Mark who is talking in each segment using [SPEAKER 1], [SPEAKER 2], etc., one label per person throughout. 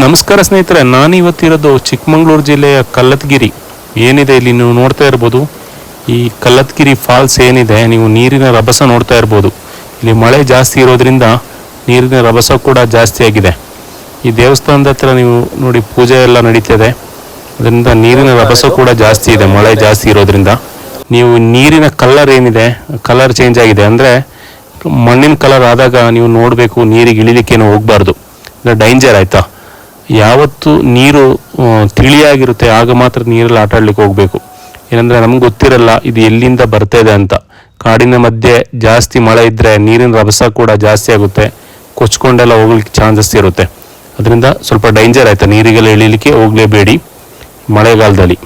[SPEAKER 1] ನಮಸ್ಕಾರ ಸ್ನೇಹಿತರೆ ನಾನು ಇವತ್ತಿರೋದು ಚಿಕ್ಕಮಗಳೂರು ಜಿಲ್ಲೆಯ ಕಲ್ಲತ್ಗಿರಿ. ಏನಿದೆ ಇಲ್ಲಿ ನೀವು ನೋಡ್ತಾ ಇರ್ಬೋದು? ಈ ಕಲ್ಲತ್ಗಿರಿ ಫಾಲ್ಸ್ ಏನಿದೆ, ನೀವು ನೀರಿನ ರಭಸ ನೋಡ್ತಾ ಇರ್ಬೋದು. ಇಲ್ಲಿ ಮಳೆ ಜಾಸ್ತಿ ಇರೋದ್ರಿಂದ ನೀರಿನ ರಭಸ ಕೂಡ ಜಾಸ್ತಿ ಆಗಿದೆ. ಈ ದೇವಸ್ಥಾನದ ಹತ್ರ ನೀವು ನೋಡಿ ಪೂಜೆ ಎಲ್ಲ ನಡೀತದೆ. ಅದರಿಂದ ನೀರಿನ ರಭಸ ಕೂಡ ಜಾಸ್ತಿ ಇದೆ, ಮಳೆ ಜಾಸ್ತಿ ಇರೋದ್ರಿಂದ. ನೀವು ನೀರಿನ ಕಲರ್ ಏನಿದೆ, ಕಲರ್ ಚೇಂಜ್ ಆಗಿದೆ ಅಂದರೆ ಮಣ್ಣಿನ ಕಲರ್ ಆದಾಗ ನೀವು ನೋಡಬೇಕು, ನೀರಿಗೆ ಇಳಿಲಿಕ್ಕೇನು ಹೋಗಬಾರ್ದು. ಡೈಂಜರ್ ಆಯ್ತಾ? ಯಾವತ್ತು ನೀರು ತಿಳಿಯಾಗಿರುತ್ತೆ, ಆಗ ಮಾತ್ರ ನೀರಲ್ಲಿ ಆಟ ಆಡ್ಲಿಕ್ಕೆ ಹೋಗ್ಬೇಕು. ಏನಂದ್ರೆ ನಮ್ಗೆ ಗೊತ್ತಿರಲ್ಲ, ಇದು ಎಲ್ಲಿಂದ ಬರ್ತಾ ಇದೆ ಅಂತ. ಕಾಡಿನ ಮಧ್ಯೆ ಜಾಸ್ತಿ ಮಳೆ ಇದ್ದರೆ ನೀರಿನ ರಭಸ ಕೂಡ ಜಾಸ್ತಿ ಆಗುತ್ತೆ. ಕೊಚ್ಕೊಂಡೆಲ್ಲ ಹೋಗ್ಲಿಕ್ಕೆ ಚಾನ್ಸಸ್ ಇರುತ್ತೆ. ಅದರಿಂದ ಸ್ವಲ್ಪ ಡೇಂಜರ್ ಆಯಿತು. ನೀರಿಗೆಲ್ಲ ಇಳಿಲಿಕ್ಕೆ ಹೋಗ್ಲೇಬೇಡಿ ಮಳೆಗಾಲದಲ್ಲಿ.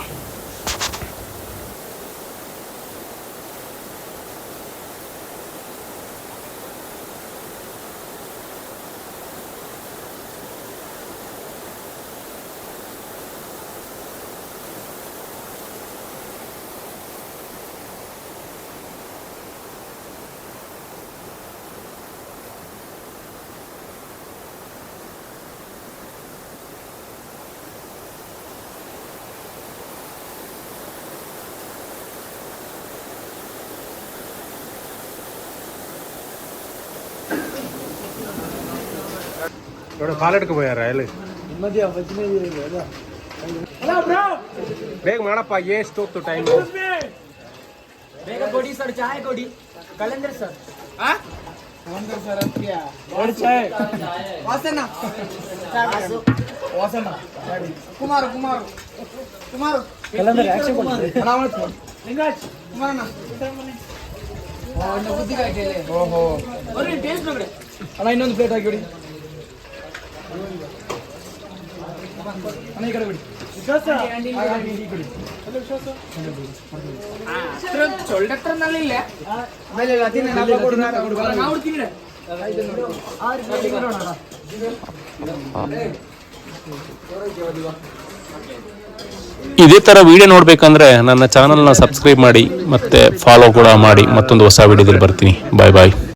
[SPEAKER 2] ഇവിടെ പാലെടുക്ക് പോയാറാ അല്ലേ ಬೇಗ ಮಾಡಪ್ಪ ಎಷ್ಟು ಹೊತ್ತು ಟೈಮ್
[SPEAKER 3] ಬೇಗ ಕೊಡಿ ಸರ್ ಚಾಯ್ ಕೊಡಿ ಕಲೆಂದರ್ ಸರ್ ವಾಸನ ವಾಸನ ಕುಮಾರ್ ಕುಮಾರ್ ಕುಮಾರ್ ಕಲೆಂದರ್ ಆಕ್ಷನ್ ಲಿಂಗಾಜ್ ಕುಮಾರಣ್ಣ ಓಹೋ ಟೇಸ್ಟ್ ನೋಡ್ರಿ ಅಣ್ಣ ಇನ್ನೊಂದು ಪ್ಲೇಟ್ ಹಾಕಿ
[SPEAKER 1] ಇದೇ ಥರ ವಿಡಿಯೋ ನೋಡಬೇಕಂದ್ರೆ ನನ್ನ ಚಾನಲ್ನ ಸಬ್ಸ್ಕ್ರೈಬ್ ಮಾಡಿ ಮತ್ತೆ ಫಾಲೋ ಕೂಡ ಮಾಡಿ ಮತ್ತೊಂದು ಹೊಸ ವಿಡಿಯೋದಲ್ಲಿ ಬರ್ತೀನಿ. ಬಾಯ್ ಬಾಯ್